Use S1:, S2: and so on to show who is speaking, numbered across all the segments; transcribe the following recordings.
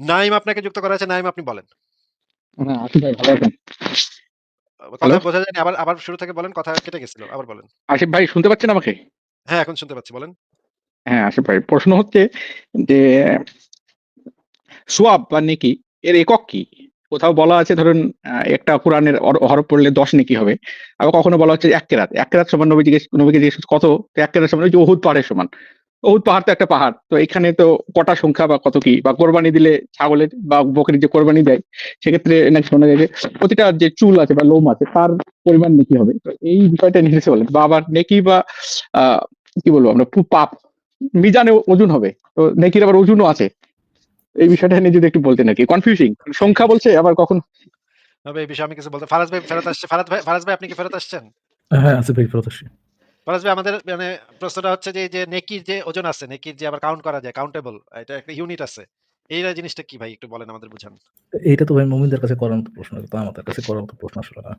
S1: নাইম আপনাকে যুক্ত করা আছে। নাইম আপনি বলেন।
S2: ভাই ভালো আছেন?
S1: কথা বোঝা যায়নি। আবার আবার শুরু থেকে বলেন। কথা কেটে গেছিল। আবার বলেন।
S2: ভাই শুনতে পাচ্ছেন আমাকে?
S1: হ্যাঁ, এখন শুনতে পাচ্ছি। বলেন।
S2: হ্যাঁ, ভাই প্রশ্ন হচ্ছে যে সোয়াব বা নেকি এর একক কি? কোথাও বলা আছে ধরুন একটা কোরআনের হরফ পড়লে ১০ নেকি হবে। আবার কখনো বলা হচ্ছে এক কেরাত। এক কেরাত সমান নবী জিজ্ঞেস নবীকে জিজ্ঞেস কত? এক ১ কেরাত সমান ওই যে উহুদ পাহাড়ের সমান। উহুদ পাহাড় তো একটা পাহাড়। তো এখানে তো কটা সংখ্যা বা কত কি? বা কোরবানি দিলে ছাগলের বা বকরির যে কোরবানি দেয় সেক্ষেত্রে নাকি শোনা যায় যে প্রতিটা যে চুল আছে বা লোম আছে তার পরিমাণ নেকি হবে। তো এই বিষয়টা নিয়ে বলেন। বা আবার নেকি বা কি বলব আমরা পু পাপ মিজানে ওজন হবে। তো নেকির আবার ওজনও আছে। এই বিষয়টা নিয়ে যদি একটু বলতেন নাকি কনফিউজিং। সংখ্যা বলছে আবার কখন
S1: তবে এই বিষয়ে আমি কিছু বলতে ফারাজ ভাই ফেরত আসছে। ফারাদ ভাই ফারাজ ভাই আপনি কি ফেরত আসছেন?
S3: হ্যাঁ, আসিফ ভাই ফেরত আসছি।
S1: আমাদের মানে প্রশ্নটা হচ্ছে যে, যে নেকির যে ওজন আছে, নেকির যে আবার কাউন্ট করা যায়, কাউন্টেবল এটা একটা ইউনিট আছে। এই জিনিসটা কি ভাই একটু বলেন আমাদের বুঝান।
S3: এইটা তো ভাই মুমিনদের কাছে করার মতো প্রশ্ন। তো আমাদের কাছে করার মতো প্রশ্ন আসলে না।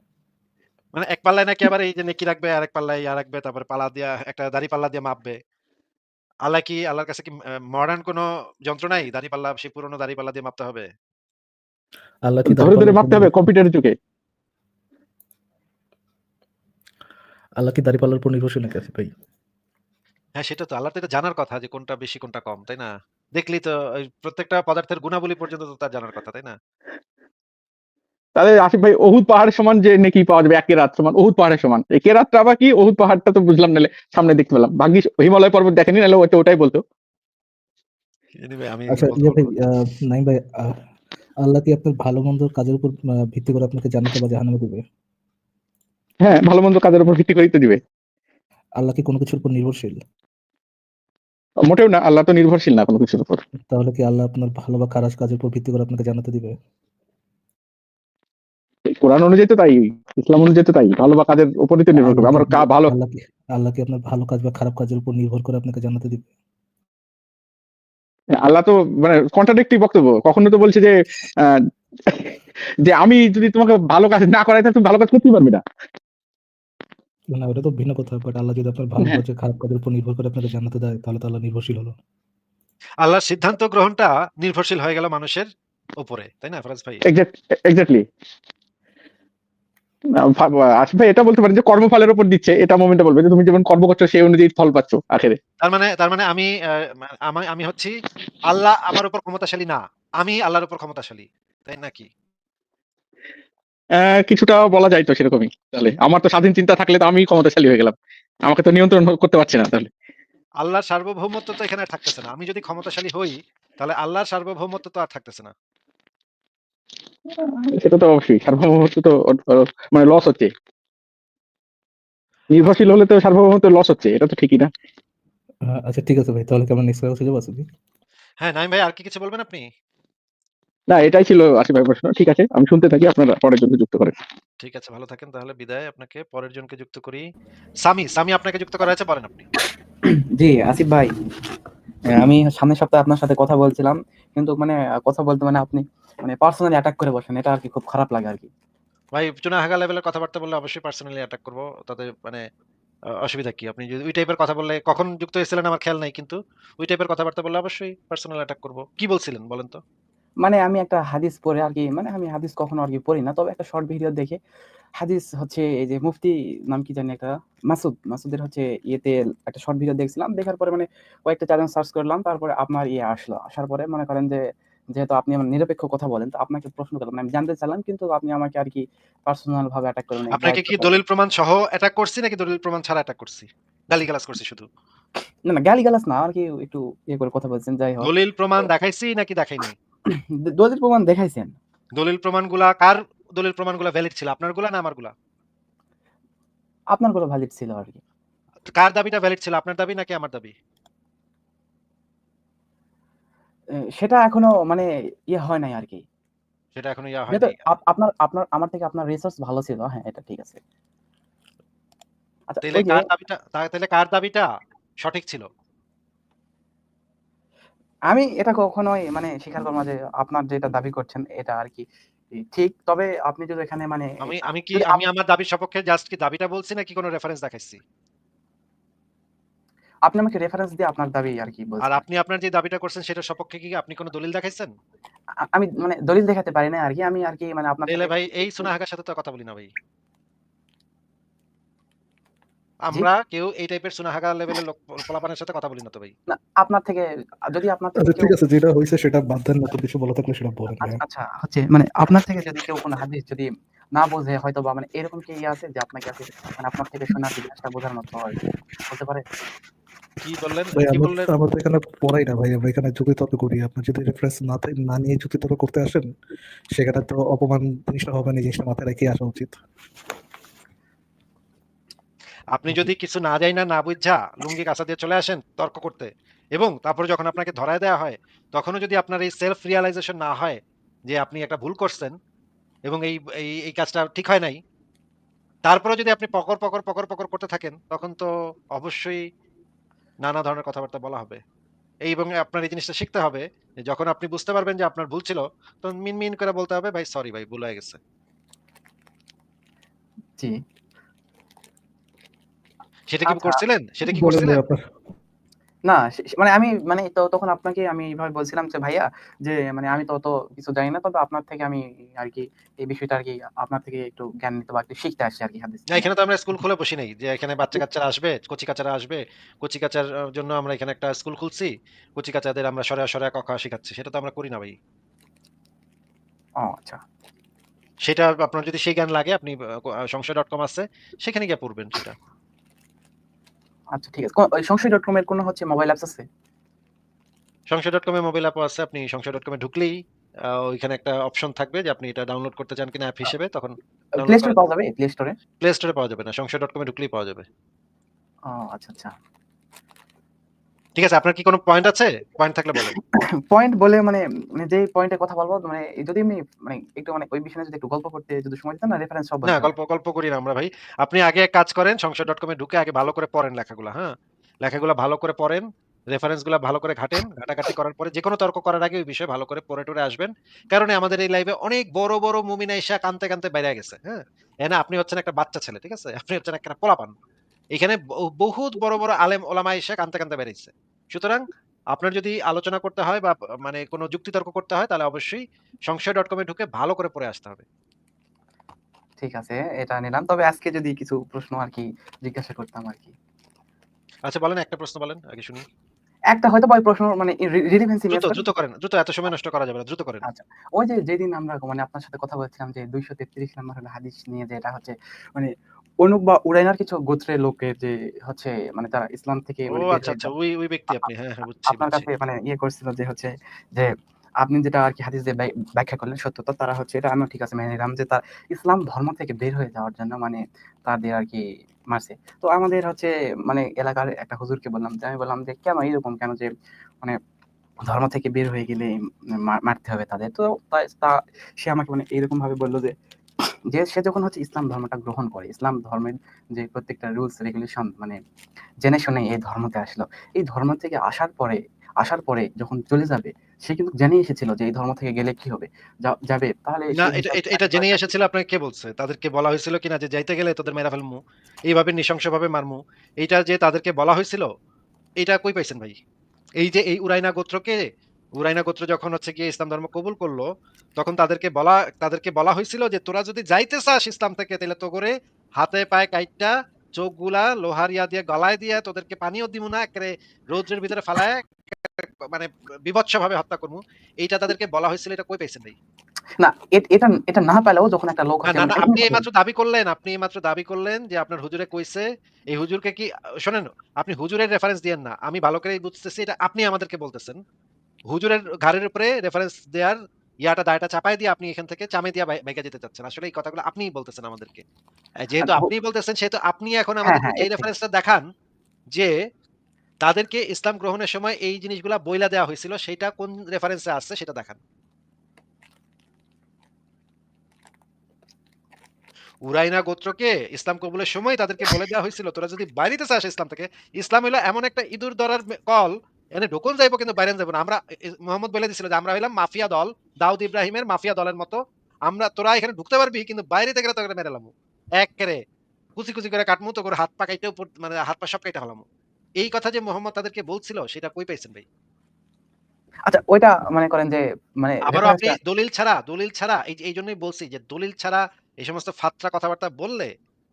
S1: মানে এক পাল্লায় নাকি আবার এই যে নেকি রাখবে, আরেক পাল্লায় ইয়া রাখবে, তারপরে পাল্লা দিয়া একটা দাড়ি পাল্লা দিয়ে মাপবে। আল্লাহ কি আল্লাহর কাছে কি মডার্ন কোন যন্ত্র নাই? দাড়ি পাল্লা সেই পুরনো দাড়ি পাল্লা দিয়ে মাপতে হবে?
S3: আল্লাহ কি
S2: ধরে, ধরে মাপতে হবে কম্পিউটারের যুগে।
S3: আল্লাহ কি দাড়িপাল্লার উপর নির্ভরশীল নাকি আসিফ ভাই?
S1: হ্যাঁ, সেটা তো আল্লাহর তো এটা জানার কথা যে কোনটা বেশি কোনটা কম, তাই না? দেখলেই তো প্রত্যেকটা পদার্থের গুণাবলী পর্যন্ত তো তার জানার কথা, তাই না?
S2: তাহলে আসিফ ভাই উহুদ পাহাড়ের সমান যে নেকি পাওয়া যাবে ১ কেরাত সমান উহুদ পাহাড়ের সমান। এই কেরাতটা আবার কি? উহুদ পাহাড়টা তো বুঝলাম নাহলে সামনে দেখতে পেলাম। ভাগ্যিস হিমালয় পর্বত দেখেনি নাহলে হয়তো ওটাই বলতো।
S3: আচ্ছা ইয়ে ভাই ভাই আল্লাহ কি আপনার ভালো মন্দ কাজের উপর ভিত্তি করে আপনাকে জানাতে বা জাহান্নামে দিবে?
S2: হ্যাঁ, ভালো মন্দ কাজের উপর ভিত্তি করেই তো দিবে।
S3: আল্লাহ কি কোন কিছুর উপর নির্ভরশীল?
S2: মোটেও না। আল্লাহ তো নির্ভরশীল না কোনো কিছুর উপর।
S3: তাহলে কি আল্লাহ আপনার ভালো বা খারাপ কাজের উপর ভিত্তি করে আপনাকে জান্নাতে দিবে?
S2: কোরআন অনুযায়ী তো তাই। ইসলাম অনুযায়ী তো তাই। ভালো বা কাজের উপরই তো নির্ভর করবে। আমার
S3: কা
S2: ভালো
S3: আল্লাহ কি আল্লাহ কি আপনার ভালো কাজ বা খারাপ কাজের উপর নির্ভর করে আপনাকে জান্নাতে দিবে?
S2: আল্লাহ তো মানে কন্ট্রাডিক্টরি বক্তব্য। কখনো তো বলছে যে যে আমি যদি তোমাকে ভালো কাজ না করাই তাহলে তুমি ভালো কাজ করতেই পারবে না।
S3: না ওটা তো ভিন্ন কথা। বাট আল্লাহ যদি আপনার ভালো
S2: হ্যাঁ।
S3: কাজ খারাপ কাজের উপর নির্ভর করে আপনাকে জান্নাতে দেয় তাহলে তো আল্লাহ নির্ভরশীল হলো।
S1: আল্লাহর সিদ্ধান্ত গ্রহণটা নির্ভরশীল হয়ে গেল মানুষের উপরে, তাই না ফারাজ ভাই?
S2: ফা আসিফ ভাই এটা বলতে পারেন যে কর্মফলের উপর দিচ্ছে। এটা মোমেন্টে বলবে যে তুমি যেমন কর্ম করছ সেই অনুযায়ী ফল পাচ্ছ আখেরে।
S1: তার মানে তার মানে আমি আমি হচ্ছি আল্লাহ আমার উপর ক্ষমতাশালী না। আমি আল্লাহর উপর ক্ষমতাশালী। তাই নাকি?
S2: কিছুটা বলা যায় তো সেরকমই। তাহলে আমার তো স্বাধীন চিন্তা থাকলে তো আমিই ক্ষমতাশালী হয়ে গেলাম। আমাকে তো নিয়ন্ত্রণ করতে পারছে না তাহলে।
S1: আল্লাহর সার্বভৌমত্ব তো এখানে থাকতেছে না। আমি যদি ক্ষমতাশালী হই, তাহলে আল্লাহর সার্বভৌমত্ব তো আর থাকতেছে না।
S2: সেটা তো অবশ্যই। সার্বভৌমত্ব তো মানে লস হচ্ছে। নির্ভরশীল হলে তো সার্বভৌমত্ব লস হচ্ছে। এটা তো ঠিকই না?
S3: আচ্ছা ঠিক আছে ভাই। তাহলে কি আমরা নেক্সট ক্লাসে যাব
S1: হ্যাঁ, নাঈম ভাই আর কি কিছু বলবেন আপনি?
S2: না এটাই ছিল আসিফ ভাইয়ের প্রশ্ন। ঠিক আছে। আমি শুনতে থাকি আপনারা পরের জন্য যুক্ত করেন।
S1: ঠিক আছে, ভালো থাকেন তাহলে বিদায় আপনাকে। পরের জনকে যুক্ত করি। সামি, সামি আপনাকে যুক্ত করা হয়েছে বলেন আপনি।
S4: জি, আসিফ ভাই। আমি সামনের সপ্তাহে আপনার সাথে কথা বলছিলাম। কিন্তু মানে কথা বলতে মানে আপনি মানে পার্সোনালি অ্যাটাক করে বসেন। এটা আরকি খুব খারাপ লাগে আরকি।
S1: ভাই চুনাহাগা লেভেলের কথাবার্তা বললে অবশ্যই পার্সোনালি অ্যাটাক করব। তাতে মানে অসুবিধা কি? আপনি যদি ওই টাইপের কথা বললে কখন যুক্ত হয়েছিলেন আমার খেয়াল নাই কিন্তু ওই টাইপের কথাবার্তা বললে অবশ্যই পার্সোনাল অ্যাটাক করব। কি বলছিলেন বলেন তো?
S4: মানে আমি একটা হাদিস পড়ে আরকি মানে আমি হাদিস কখনো আর কি পড়ি না। তবে একটা শর্ট ভিডিও দেখে হাদিস হচ্ছে এই যে মুফতি নাম কি জানি একটা মাসুদ, মাসুদের হচ্ছে ইয়েতে একটা শর্ট ভিডিও দেখছিলাম। দেখার পরে মানে কয়েকটা চ্যানেল সার্চ করলাম। তারপরে আপনার ইয়ে আসলো। আসার পরে মনে করেন যে যেহেতু আপনি আমার নিরপেক্ষ কথা বলেন তো আপনাকে প্রশ্ন করলাম। আমি জানতে চাইলাম কিন্তু আপনি আমাকে আরকি পার্সোনাল ভাবে অ্যাটাক করেন নাই।
S1: আপনাকে কি দলিল প্রমাণ সহ অ্যাটাক করছি নাকি দলিল প্রমাণ ছাড়া অ্যাটাক করছি? গালিগালাজ করছি শুধু।
S4: না, না গালিগালাজ না আরকি একটু ইয়ে করে কথা বলছেন যাই হোক।
S1: দলিল প্রমাণ দেখাইছি নাকি দেখাই নাই?
S4: দলিল প্রমাণ দেখাইছেন।
S1: দলিল প্রমাণগুলা কার দলিল প্রমাণগুলা ভ্যালিড ছিল? আপনারগুলা না আমারগুলা?
S4: আপনারগুলো ভ্যালিড ছিল আরকি।
S1: কার দাবিটা ভ্যালিড ছিল? আপনার দাবি নাকি আমার দাবি?
S4: সেটা এখনও মানে ইয়ে হয় নাই আর কি
S1: সেটা এখনও ইয়া হয়নি।
S4: আপনার আপনার আমার থেকে আপনার রিসার্চ ভালো ছিল। হ্যাঁ, এটা ঠিক আছে। আচ্ছা যে
S1: কার দাবিটা তাহলে কার দাবিটা সঠিক ছিল?
S4: আমি এটা কখনোই মানে স্বীকার করব যে আপনার যেটা দাবি করছেন এটা আরকি ই ঠিক। তবে আপনি যদি এখানে মানে
S1: আমি আমি কি আমি আমার দাবির সপক্ষে জাস্ট কি দাবিটা বলছি নাকি কোন রেফারেন্স দেখাইছি?
S4: আপনি আমাকে রেফারেন্স দিয়ে আপনার দাবি
S1: আর
S4: বলছেন।
S1: আর আপনি আপনার যে দাবিটা করছেন সেটা সপক্ষে কি আপনি কোনো দলিল দেখাইছেন?
S4: আমি মানে দলিল দেখাতে পারি না আর কি আমি আরকি মানে আপনার
S1: ভাই এই সুনাহাগার সাথে তো কথা বলি না ভাই। আমরা কেউ এই টাইপের সুনাহাগা লেভেলের লোক পোলাপানের সাথে কথা বলি না তো ভাই।
S4: না আপনার থেকে যদি আপনার থেকে
S3: আচ্ছা ঠিক আছে যেটা হইছে সেটা বাদ দেন নতুন কিছু বলা থাকলে সেটা বলেন
S4: আচ্ছা। আচ্ছা হচ্ছে মানে আপনার থেকে যদি কেউ কোনো হাদিস যদি না বোঝে হয়তোবা মানে এরকম কি ইয়ে আছে যে আপনাকে আছে মানে আপনার থেকে শোনা জিনিসটা বোঝার মতো হয় বলতে পারে?
S1: কি বললেন? কি বললেন?
S3: আমরা তো এখানে পড়াই না ভাই। আমরা এখানে যুক্তিতর্ক করি। আপনি যদি রেফারেন্স না না নিয়ে যুক্তিতর্ক করতে আসেন, সেখানে তো অপমান জিনিসটা হবে না। জিনিসটা মাথায় রেখেই আসা উচিত।
S1: আপনি যদি কিছু না যাই না, না বুইঝা লুঙ্গি কাঁচা দিয়ে চলে আসেন তর্ক করতে এবং তারপরে যখন আপনাকে ধরায় দেয়া হয়, তখনও যদি আপনার এই সেলফ রিয়ালাইজেশন না হয় যে আপনি একটা ভুল করছেন এবং এই এই এই কাজটা ঠিক হয় নাই। তারপরেও যদি আপনি পকর, পকর, পকর, পকর করতে থাকেন, তখন তো অবশ্যই নানা ধরনের কথাবার্তা বলা হবে। এই এবং আপনার এই জিনিসটা শিখতে হবে যখন আপনি বুঝতে পারবেন যে আপনার ভুল ছিল, তখন মিন, মিন করে বলতে হবে, "ভাই সরি ভাই ভুল হয়ে গেছে।"
S4: জি।
S1: সেটা কি
S4: আচ্ছা।
S1: করছিলেন? সেটা কি করছিলেন?
S4: না মানে আমি মানে তো তখন আপনাকে আমি এভাবে বলছিলাম যে ভাইয়া যে মানে আমি তো অত কিছু জানি না। তবে আপনার থেকে আমি আরকি এই বিষয়টা আরকি আপনার থেকে একটু জ্ঞান নিতে বা একটু শিখতে আসছি আরকি হাদিস
S1: না এখানে তো আমরা স্কুল খুলে বসি নাই। যে এখানে বাচ্চা-কাচ্চারা আসবে, কচি-কাচারা আসবে। কচি-কাচার জন্য আমরা এখানে একটা স্কুল খুলছি। কচি-কাচাদের আমরা সরেয়া, সরেয়া ক, খ শিখাচ্ছি। সেটা তো আমরা করি না ভাই।
S4: ও আচ্ছা।
S1: সেটা আপনার যদি সেই জ্ঞান লাগে আপনি সংশয় ডট কম আছে সেখানে গিয়ে পড়বেন সেটা।
S4: আচ্ছা ঠিক আছে। সংশয় ডট কম এর কোনো হচ্ছে মোবাইল অ্যাপস আছে?
S1: সংশয়.com এ মোবাইল অ্যাপ আছে। আপনি সংশয়.com এ ঢুকলেই ওইখানে একটা অপশন থাকবে যে আপনি এটা ডাউনলোড করতে চান কিনা অ্যাপ হিসেবে তখন
S4: প্লে স্টোরে পাওয়া যাবে? প্লে স্টোরে?
S1: প্লে স্টোরে পাওয়া যাবে না। সংশয় ডট কম এ ঢুকলেই পাওয়া যাবে।
S4: ও আচ্ছা, আচ্ছা।
S1: ঠিক আছে। আপনার কি কোনো পয়েন্ট আছে? পয়েন্ট থাকলে বলেন।
S4: পয়েন্ট বলে মানে মানে যেই পয়েন্টে কথা বলব মানে যদি এমনি মানে একটু মানে ওই বিষয়ে যদি একটু গল্প করতে যদি সময় দিতেন না রেফারেন্স সব
S1: না গল্প, গল্প করি না আমরা ভাই। আপনি আগে এক কাজ করেন সংশয়.com এ ঢুকে আগে ভালো করে পড়েন লেখাগুলা, হ্যাঁ? লেখাগুলা ভালো করে পড়েন। রেফারেন্সগুলা ভালো করে ঘাটেন। ঘাটাঘাটি করার পরে যেকোনো তর্ক করার আগে ওই বিষয়ে ভালো করে পড়ে টরে আসবেন। কারণ আমাদের এই লাইভে অনেক বড়, বড় মুমিন আইসা কানতে, কানতে বাইরে গেছে, হ্যাঁ? এখানে আপনি হচ্ছেন একটা বাচ্চা ছেলে, ঠিক আছে? আপনি হচ্ছেন একটা পোলাপান। এখানে বহুত বড়, বড় আলেম ওলামা এসে কানতে, কানতে বেরিয়েছে সুতরাং আপনার যদি আলোচনা করতে হয় বা মানে কোনো যুক্তিতর্ক করতে হয় তাহলে অবশ্যই সংশয় ডট এ ঢুকে ভালো করে পড়ে আসতে হবে।
S4: ঠিক আছে, এটা নিলাম। তবে আজকে যদি কিছু প্রশ্ন আর কি জিজ্ঞাসা করতাম আর কি
S1: আচ্ছা বলেন একটা প্রশ্ন বলেন আগে শুনি।
S4: একটা হয়তোবা ওই প্রশ্ন মানে রিলেভেন্সি
S1: দ্রুত, দ্রুত করেন। দ্রুত এত সময় নষ্ট করা যাবে না। দ্রুত করেন।
S4: আচ্ছা। ওই যে যেদিন আমরা মানে আপনার সাথে কথা বলছিলাম যে ২৩৩ নাম্বার হাদিস নিয়ে যে এটা হচ্ছে মানে অনুক বা উরাইনার কিছু গোত্রের লোকের যে হচ্ছে মানে তারা ইসলাম থেকে
S1: ও
S4: মানে
S1: আচ্ছা, আচ্ছা। ওই, ওই ব্যক্তি আপনি। হ্যাঁ, হ্যাঁ বুঝছি,
S4: আপনার কাছে মানে ইয়ে করছিল যে হচ্ছে যে আপনি যেটা আরকি হাদিস দিয়ে ব্যাখ্যা করলেন সত্যতা তারা হচ্ছে এটা আমি ঠিক আছে মেনে নিলাম যে তার ইসলাম ধর্ম থেকে বের হয়ে যাওয়ার জন্য মানে তাদের আরকি মারছে। তো আমাদের হচ্ছে মানে এলাকার একটা হুজুরকে বললাম যে আমি বললাম যে কেন এরকম কেন যে মানে ধর্ম থেকে বের হয়ে গেলে মারতে হবে তাদের। তো তা সে আমাকে মানে এরকম ভাবে বলল যে যে সে যখন হচ্ছে ইসলাম ধর্মটা গ্রহণ করে, ইসলাম ধর্মের যে প্রত্যেকটা রুলস রেগুলেশন মানে জেনে শুনে এই ধর্মতে আসলো। এই ধর্ম থেকে আসার পরে আসার পরে যখন চলে যাবে সে কিন্তু জেনেই এসেছিল যে এই ধর্ম থেকে গেলে কি হবে? যাবে তাহলে
S1: না এটা, এটা, এটা
S4: তাকে
S1: এসেছিল আপনাকে কে বলছে? তাদেরকে বলা হয়েছিল কিনা যে যাইতে গেলে তোদের মেরা ফেলমু। এইভাবে নৃশংসভাবে মারমু। এইটা যে তাদেরকে বলা হয়েছিল, এইটা কই পাইছেন ভাই? এই যে এই উরাইনা গোত্রকে উরাইনা গোত্র যখন হচ্ছে গিয়ে ইসলাম ধর্ম কবুল করল, তখন তাদেরকে বলা তাদেরকে বলা হয়েছিল যে তোরা যদি যাইতে চাস ইসলাম থেকে তাহলে তো করে হাতে পায়ে কাইটটা চোখগুলা লোহার ইয়া দিয়ে গলায় দিয়ে তোদেরকে পানিও দিমু না একেবারে রৌদ্রের ভিতরে ফালায় মানে বিভৎসভাবে হত্যা করমু। এইটা তাদেরকে বলা হয়েছিল এটা কই পাইছেন ভাই?
S4: না এটা এটা না পেলেও যখন একটা লোক
S1: না, না, আপনি এইমাত্র দাবি করলেন, আপনি এইমাত্র দাবি করলেন যে আপনার হুজুরে কইছে। এই হুজুরকে কি শোনেন আপনি হুজুরের রেফারেন্স দিয়েন না। আমি ভালো করেই বুঝতেছি এটা আপনি আমাদেরকে বলতেছেন। হুজুরের ঘাড়ের উপরে রেফারেন্স দেয়ার ইয়াটা দায়টা চাপায় দিয়ে আপনি এখান থেকে চামে দিয়া বাই যেতে চাচ্ছেন। আসলে এই কথাগুলো আপনিই বলতেছেন আমাদেরকে। যেহেতু
S4: আচ্ছা, হু
S1: আপনিই বলতেছেন সেহেতু আপনি এখন
S4: হ্যাঁ, হ্যাঁ,
S1: এই। রেফারেন্সটা দেখান যে তাদেরকে ইসলাম গ্রহণের সময় এই জিনিসগুলা বইলা দেওয়া হয়েছিল সেইটা কোন রেফারেন্সে আছে সেটা দেখান। উরাইনা গোত্রকে ইসলাম কবুলের সময় তাদেরকে বলে দেওয়া হয়েছিল তোরা যদি বাইরিতে চাস ইসলাম থেকে, ইসলাম হইল এমন একটা ইঁদুর ধরার কল এখানে ঢুকুন যাইবো কিন্তু বাইরে যাইবো না। আমরা মোহাম্মদ বলে দিছিল যে আমরা হইলাম মাফিয়া দল, দাউদ ইব্রাহিমের মাফিয়া দলের মতো। আমরা তোরা এখানে ঢুকতে পারবি কিন্তু বাইরে থেকে তোকে মেরে এলামু। এক্কেরে কুচি, কুচি করে কাটমু তোর হাত পা কাইটা উপর মানে হাত পা সব কাইটা ফেলামু। এই কথা যে মোহাম্মদ তাদেরকে বলছিল সেটা কই পাইছেন ভাই?
S4: আচ্ছা ওইটা মনে করেন যে মানে
S1: আবারও আপনি দলিল ছাড়া দলিল ছাড়া এই এই জন্যই বলছি যে দলিল ছাড়া এই সমস্ত ফাত্রা কথাবার্তা বললে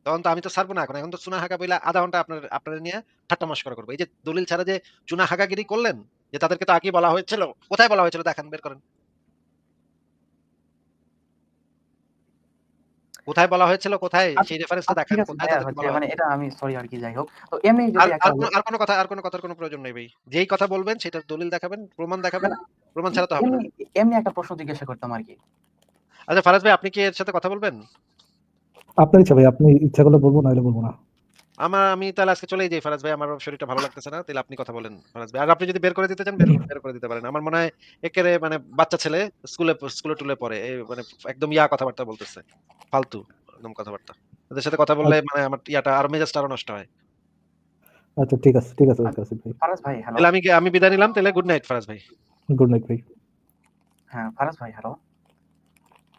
S1: তখন তো আমি তো ছাড়বো না এখন। এখন তো চুনা হাগা বইলা আধা ঘণ্টা আপনার আপনার নিয়ে ঠাট্টা মস্করা করব। এই যে দলিল ছাড়া যে চুনা হাগাগিরি করলেন যে তাদেরকে তো আগে বলা হয়েছিল কোথায় বলা হয়েছিল? দেখান বের করেন। কোথায় বলা হয়েছিল কোথায়?
S4: আচ্ছা,
S1: সেই রেফারেন্সটা
S4: আচ্ছা,
S1: দেখান কোথায় বলা
S4: মানে এটা আমি সরি আর কি যাই হোক। তো এমনি যদি একটা
S1: আর কোনো- কথা আর কোনো কথার কোনো প্রয়োজন নেই ভাই। যেই কথা বলবেন সেটার দলিল দেখাবেন প্রমাণ দেখাবেন প্রমাণ ছাড়া তো হবে না।
S4: এমনি এমনি একটা প্রশ্ন জিজ্ঞাসা করতাম আর কি।
S1: আচ্ছা ফারাজ ভাই আপনি কি এর সাথে কথা বলবেন?
S3: আপনার ইচ্ছা ভাই আপনি ইচ্ছা করলে বলব নাহলে বলব না।
S1: আমার আমি তাহলে আজকে চলেই যাই ফারাজ ভাই আমার শরীরটা ভালো লাগতেছে না তাহলে আপনি কথা বলেন ফারাজ ভাই। আর আপনি যদি বের করে দিতে চান বের বের করে দিতে পারেন। আমার মনে হয় একেবারে মানে বাচ্চা ছেলে স্কুলে স্কুলে টুলে পড়ে এই মানে একদম ইয়া কথাবার্তা বলতেছে ফালতু একদম কথাবার্তা। ওদের সাথে কথা বললে মানে আমার ইয়াটা আর মেজাজটা আরও নষ্ট হয়।
S3: আচ্ছা ঠিক আছে ঠিক আছে ওকে আসিফ ভাই।
S4: ফারাজ ভাই হ্যালো
S1: তাহলে আমি আমি বিদায় নিলাম তাহলে গুড নাইট ফারাজ ভাই।
S3: গুড নাইট ভাই।
S4: হ্যাঁ ফারাজ ভাই হ্যালো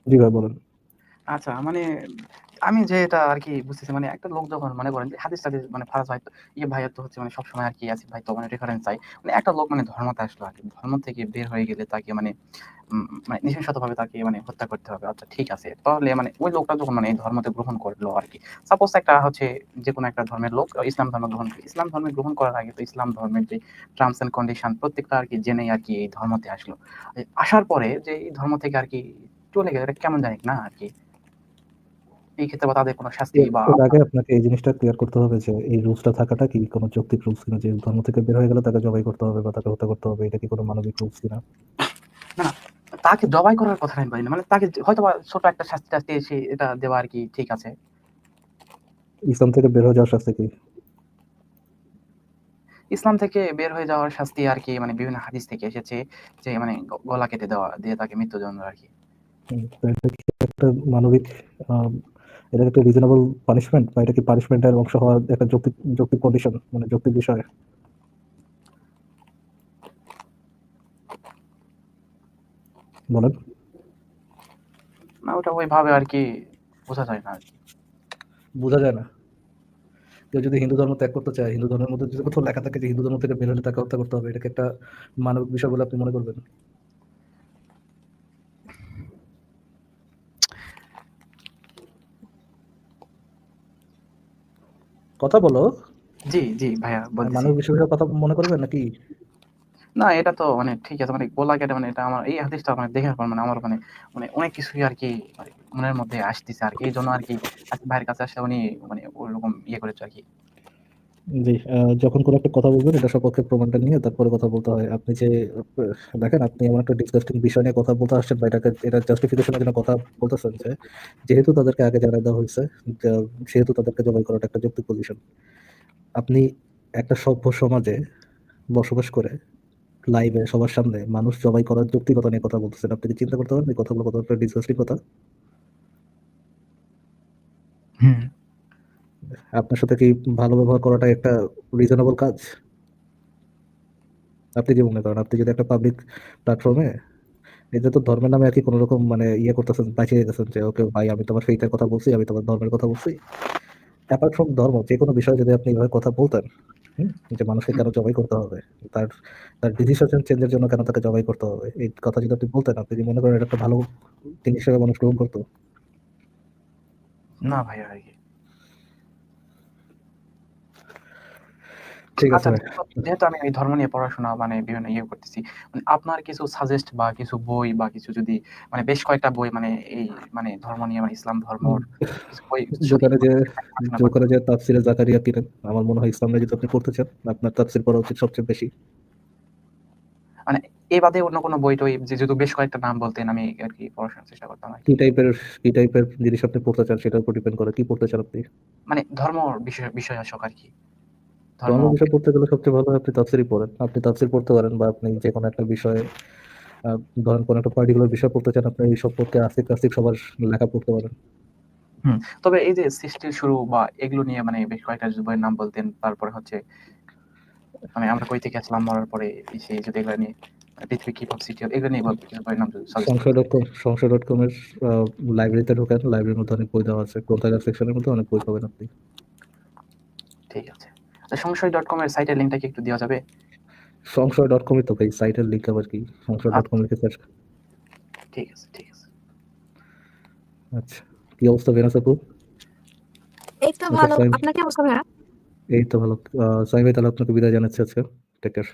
S3: জি ভাই বলেন।
S4: আচ্ছা মানে আমি যে এটা আর কি বুঝতেছি মানে একটা লোক যখন মনে করেন যে হাদিস টাদিস মানে ফারাজ ভাই তো ইয়ে ভাইয়ের তো হচ্ছে মানে সবসময় আর কি আসিফ ভাই তো মানে রেফারেন্স চাই। মানে একটা লোক মানে ধর্মতে আসলো আর কি ধর্ম থেকে বের হয়ে গেলে তাকে মানে মানে নৃশংসতভাবে তাকে মানে হত্যা করতে হবে। আচ্ছা ঠিক আছে। তাহলে মানে ওই লোকটা যখন মানে ধর্মতে গ্রহণ করল আর কি সাপোজ একটা হচ্ছে যে কোনো একটা ধর্মের লোক, ইসলাম ধর্ম গ্রহণ করে, ইসলাম ধর্মে গ্রহণ করার আগে তো ইসলাম ধর্মের যে টার্মস এন্ড কন্ডিশন প্রত্যেকটা আর কি জেনেই আর কি এই ধর্মতে আসলো। আসার পরে যে এই ধর্ম থেকে আর কি চলে গেলে, এটা কেমন জানি না আর কি এই ক্ষেত্রে বা তাদের কোনো শাস্তি বা
S3: আগে আপনাকে এই জিনিসটা ক্লিয়ার করতে হবে যে এই রুলসটা থাকাটা কি? কোনো যৌক্তিক রুলস কিনা? যে ধর্ম থেকে বের হয়ে গেলে তাকে জবাই করতে হবে বা তাকে হত্যা করতে হবে এটা কি কোনো মানবিক রুলস কিনা?
S4: না তাকে জবাই করার কথা আমি বলি না মানে তাকে হয়তো ছোট একটা শাস্তি টাস্তি এসে এটা দেওয়া আর কি ঠিক আছে।
S3: ইসলাম থেকে বের হয়ে যাওয়ার শাস্তি কি?
S4: ইসলাম থেকে বের হয়ে যাওয়ার শাস্তি আর কি মানে বিভিন্ন হাদিস থেকে এসেছে যে মানে গলা কেটে দেওয়া দিয়ে তাকে মৃত্যুদণ্ড আর কি।
S3: একটা মানবিক এটা একটা রিজনেবল পানিশমেন্ট বা এটা কি পানিশমেন্টের অংশ হওয়ার একটা যৌক্তিক যৌক্তিক কন্ডিশন মানে যৌক্তিক বিষয়? বলেন।
S4: না ওটা ওইভাবে আর কি বোঝা যায় না আর কি।
S3: বোঝা যায় না। কেউ যদি হিন্দু ধর্ম ত্যাগ করতে চায় হিন্দু ধর্মের মধ্যে যদি কোথাও লেখা থাকে যে হিন্দু ধর্ম থেকে বের হলে তাকে হত্যা করতে হবে এটাকে একটা মানবিক বিষয় বলে আপনি মনে করবেন? কথা বলো।
S4: জি জি ভাইয়া বলছি
S3: বিষয়ে কথা মনে করবে নাকি?
S4: না এটা তো মানে ঠিক আছে মানে বলা কেটে মানে এটা আমার এই হাদিসটা মানে দেখার পর মানে আমার মানে মানে অনেক কিছুই আর কি মানে মনের মধ্যে আসতেছে আর কি। এই জন্য আর কি ভাইয়ের কাছে আসলে উনি মানে ওরকম ইয়ে করেছে আর কি।
S3: জি যখন কোনো একটা কথা বলবেন, এটা সপক্ষে প্রমাণটা নিয়ে তারপরে কথা বলতে হয়। আপনি যে দেখেন, আপনি এমন একটা ডিসকাস্টিং বিষয় নিয়ে কথা বলতে আসছেন বা এটাকে, এটা জাস্টিফিকেশনের জন্য কথা বলতেছেন যে, যেহেতু তাদেরকে আগে জানাই দেওয়া হয়েছে সেহেতু তাদেরকে জবাই করাটা একটা যৌক্তিক পজিশন আপনি একটা সভ্য সমাজে বসবাস করে লাইভে সবার সামনে মানুষ জবাই করার যৌক্তিকতা নিয়ে কথা বলতেছেন, আপনি কি চিন্তা করতে পারেন? এই কথাগুলো একটা ডিসকাস্টিং কথা?
S4: হুম।
S3: আপনার সাথে কি ভালো ব্যবহার করাটা একটা রিজনেবল কাজ? আপনি কি মনে করেন? আপনি যদি একটা পাবলিক প্ল্যাটফর্মে এতে তো ধর্মের নামে আর কি কোনো রকম মানে ইয়ে করতেছেন বাঁচিয়ে দিতেছেন যে, ওকে ভাই, আমি তোমার ফেইথের কথা বলছি, আমি তোমার ধর্মের কথা বলছি। অ্যাপার্ট ফ্রম ধর্ম, যে কোনো বিষয়ে যদি আপনি এইভাবে কথা বলতেন যে মানুষকে কেন জবাই করতে হবে, তার তার ডিসিশন চেঞ্জের জন্য কেন তাকে জবাই করতে হবে, এই কথা যদি আপনি বলতেন, আপনি কি মনে করেন এটা একটা ভালো জিনিস হিসেবে মানুষ গ্রহণ করতো?
S4: না ভাই, আর কি
S3: ঠিক আছে
S4: আচ্ছা যেহেতু- যেহেতু আমি এই ধর্ম নিয়ে পড়াশোনা মানে বিভিন্ন ইয়ে করতেছি মানে আপনার কিছু সাজেস্ট বা কিছু বই বা কিছু যদি মানে বেশ কয়েকটা বই মানে এই মানে ধর্ম নিয়ে মানে ইসলাম ধর্ম কিছু বই
S3: দোকানে যে দোকানে যে তাফসিরে জাকারিয়া কিনেন আমার মনে হয় ইসলামে যদি আপনি পড়তে চান আপনার তাফসির পড়া উচিত সবচেয়ে বেশি।
S4: এই বাদে অন্য কোনো বই টই যে যদি বেশ কয়েকটা নাম বলতেন আমি আর কি পড়াশোনার চেষ্টা করতাম। কি।
S3: টাইপের কি টাইপের জিনিস আপনি পড়তে চান সেটার উপর ডিপেন্ড করে কি পড়তে চান আপনি?
S4: মানে ধর্ম বিষয় বিষয় আসক আর কি। ধর্ম
S3: বিষয় পড়তে গেলে সবচেয়ে ভালো আপনি তাফসিরই পড়েন। আপনি তাফসির পড়তে পারেন বা আপনি যে কোনো একটা বিষয়ে ধরেন কোনো একটা পার্টিকুলার বিষয় পড়তে চান আপনি এই সম্পর্কে আস্তিক আস্তিক সবার লেখা পড়তে পারেন।
S4: তবে এই যে সৃষ্টির শুরু বা এগুলো নিয়ে মানে বেশ কয়েকটা বইয়ের নাম বলতেন তারপরে হচ্ছে মানে আমরা কই থেকে আসলাম মরার পরে এই সেই যদি এগুলো নিয়ে পৃথিবী কি ভাবে সৃষ্টি এগুলো নিয়ে বলতে বইয়ের নাম
S3: সংশয় ডট কম সংশয় ডট লাইব্রেরিতে ঢোকেন লাইব্রেরির মধ্যে অনেক বই দেওয়া আছে গ্রন্থাগার সেকশনের মধ্যে অনেক বই পাবেন আপনি।
S4: ঠিক আছে। সংশয় ডট কম এর সাইটের লিঙ্কটা কি একটু দেওয়া যাবে?
S3: সংশয় ডট তো ভাই সাইটের লিঙ্ক আবার কি? সংশয় ডট কম লিখে সার্চ
S4: ঠিক আছে ঠিক আছে।
S3: আচ্ছা কি অবস্থা বেনাস আপু?
S5: এই তো
S3: আচ্ছা,
S5: ভালো।
S3: fine.
S5: আপনার কি অবস্থা ভাইয়া?
S3: এই তো ভালো। সাইমে ভাই তাহলে আপনাকে বিদায় জানাচ্ছি আজকে। Take care